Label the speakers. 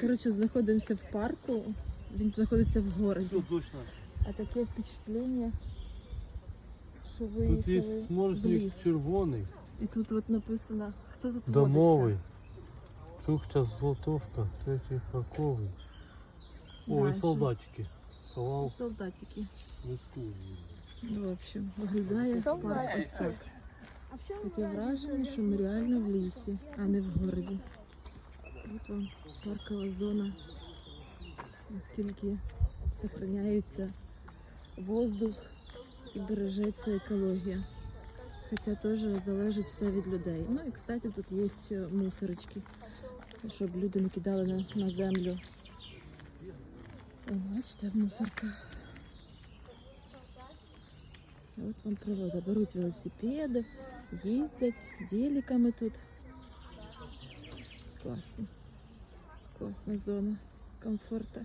Speaker 1: Коротше, знаходимося в парку. Він знаходиться в городі.
Speaker 2: Тут точно.
Speaker 1: А таке впечатлення, що
Speaker 2: Тут є сморжник червоний,
Speaker 1: І тут от написано, хто тут
Speaker 2: домовий. Тухча золотовка, третій парковий. О,
Speaker 1: Дальше.
Speaker 2: і солдатики. Ховав
Speaker 1: водиться. Солдатики. Ну, в общем, виглядає парк ось так. Таке враження, що ми реально в лісі, а не в городі. От вам паркова зона. Наскільки зберігається воздух і бережеться екологія. Хоча теж залежить все від людей. Ну і, кстати, тут є мусорочки, щоб люди не кидали на, на землю. Бачите, мусорка. От вам природа. Беруть велосипеди, їздять великами тут. Класно. Класна зона комфорту.